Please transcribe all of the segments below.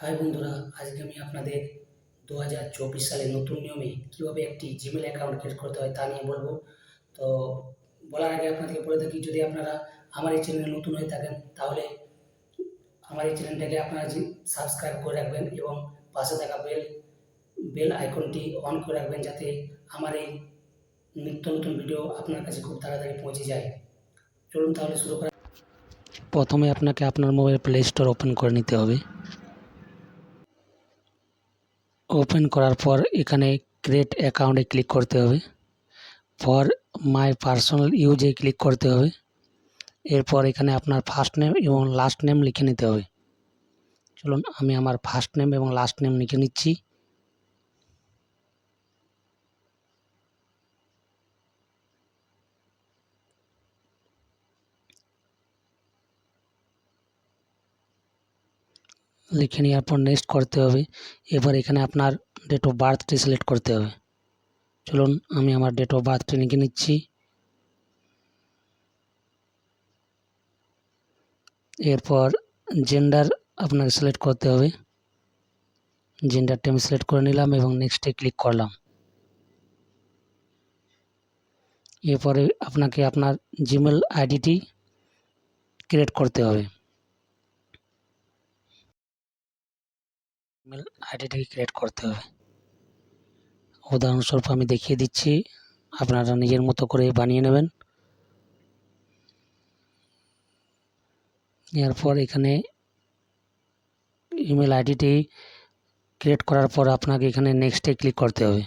High বন্ধুরা, আজকে আমি আপনাদের দু হাজার চব্বিশ সালের নতুন নিয়মে কীভাবে একটি জিমেল অ্যাকাউন্ট ক্রিয়েট করতে হয় তা নিয়ে বলব। তো বলার আগে আপনাদেরকে বলে থাকি, যদি আপনারা আমার এই চ্যানেলে নতুন হয়ে থাকেন, তাহলে আমার এই চ্যানেলটাকে আপনারা সাবস্ক্রাইব করে রাখবেন এবং পাশে থাকা বেল বেল আইকনটি অন করে রাখবেন যাতে আমার এই নিত্য নতুন ভিডিও আপনার কাছে খুব তাড়াতাড়ি পৌঁছে যায়। চলুন তাহলে শুরু করা প্রথমে আপনাকে আপনার মোবাইল প্লে স্টোর ওপেন করে নিতে হবে। ওপেন করার পর এখানে ক্রিয়েট অ্যাকাউন্টে ক্লিক করতে হবে। ফর মাই পার্সোনাল ইউজে ক্লিক করতে হবে। এরপর এখানে আপনার ফার্স্ট নেম এবং লাস্ট নেম লিখে নিতে হবে। চলুন, আমি আমার ফার্স্ট নেম এবং লাস্ট নেম লিখে নিচ্ছি। লিখে নেওয়ার পর নেক্সট করতে হবে। এবার এখানে আপনার ডেট অফ বার্থটি সিলেক্ট করতে হবে। চলুন, আমি আমার ডেট অফ বার্থটি লিখে নিচ্ছি। এরপর জেন্ডার আপনাকে সিলেক্ট করতে হবে। জেন্ডারটি আমি সিলেক্ট করে নিলাম এবং নেক্সটে ক্লিক করলাম। এরপরে আপনাকে আপনার জিমেল আইডিটি ক্রিয়েট করতে হবে। ইমেল আইডিটাকে ক্রিয়েট করতে হবে। উদাহরণস্বরূপ আমি দেখিয়ে দিচ্ছি, আপনারা নিজের মতো করে বানিয়ে নেবেন। এরপর এখানে ইমেল আইডিটি ক্রিয়েট করার পর আপনাকে এখানে নেক্সটে ক্লিক করতে হবে।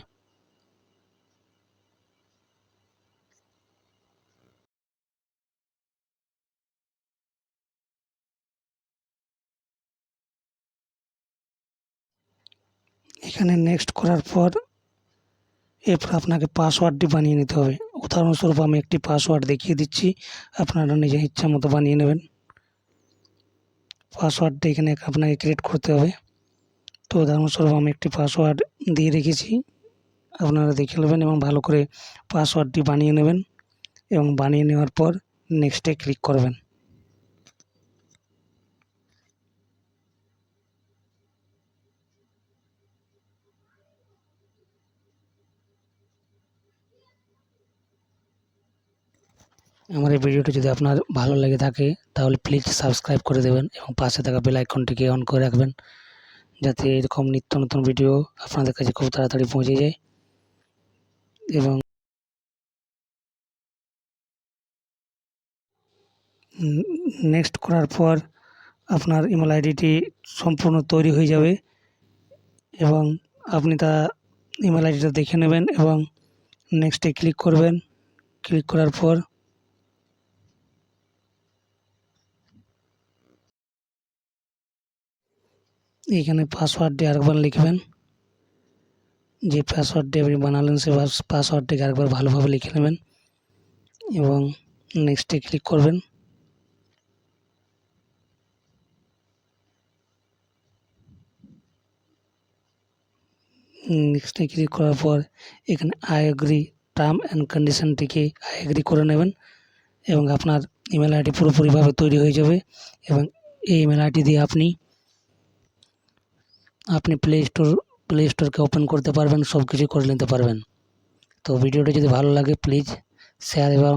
এখানে নেক্সট করার পর এরপর আপনাকে পাসওয়ার্ডটি বানিয়ে নিতে হবে। উদাহরণস্বরূপ আমি একটি পাসওয়ার্ড দেখিয়ে দিচ্ছি। আপনারা নিজের ইচ্ছা মতো বানিয়ে নেবেন। পাসওয়ার্ডটা এখানে আপনাকে ক্রিয়েট করতে হবে। তো উদাহরণস্বরূপ আমি একটি পাসওয়ার্ড দিয়ে রেখেছি। আপনারা দেখে নেবেন এবং ভালো করে পাসওয়ার্ডটি বানিয়ে নেবেন এবং বানিয়ে নেওয়ার পর নেক্সটে ক্লিক করবেন। আমার এই ভিডিওটি যদি আপনার ভালো লেগে থাকে, তাহলে প্লিজ সাবস্ক্রাইব করে দেবেন এবং পাশে থাকা বেল আইকনটিকে অন করে রাখবেন, যাতে এরকম নিত্য নতুন ভিডিও আপনাদের কাছে খুব তাড়াতাড়ি পৌঁছে যায়। এবং নেক্সট করার পর আপনার ইমেল আইডিটি সম্পূর্ণ তৈরি হয়ে যাবে এবং আপনি তা ইমেল আইডিটা দেখে নেবেন এবং নেক্সটে ক্লিক করবেন। ক্লিক করার পর এখানে পাসওয়ার্ডটি আরেকবার লিখবেন। যে পাসওয়ার্ডটি আপনি বানালেন, সে পাসওয়ার্ডটিকে আরেকবার ভালোভাবে লিখে নেবেন এবং নেক্সটে ক্লিক করবেন। নেক্সটে ক্লিক করার পর এখানে আই এগ্রি টার্ম অ্যান্ড কন্ডিশনটিকে আই এগ্রি করে নেবেন এবং আপনার ইমেল আইডি পুরোপুরিভাবে তৈরি হয়ে যাবে এবং এই ইমেল আইডি দিয়ে আপনি আপনি প্লে স্টোর প্লে স্টোরকে ওপেন করতে পারবেন সব কিছু করে নিতে পারবেন। তো ভিডিওটি যদি ভালো লাগে প্লিজ শেয়ার এবং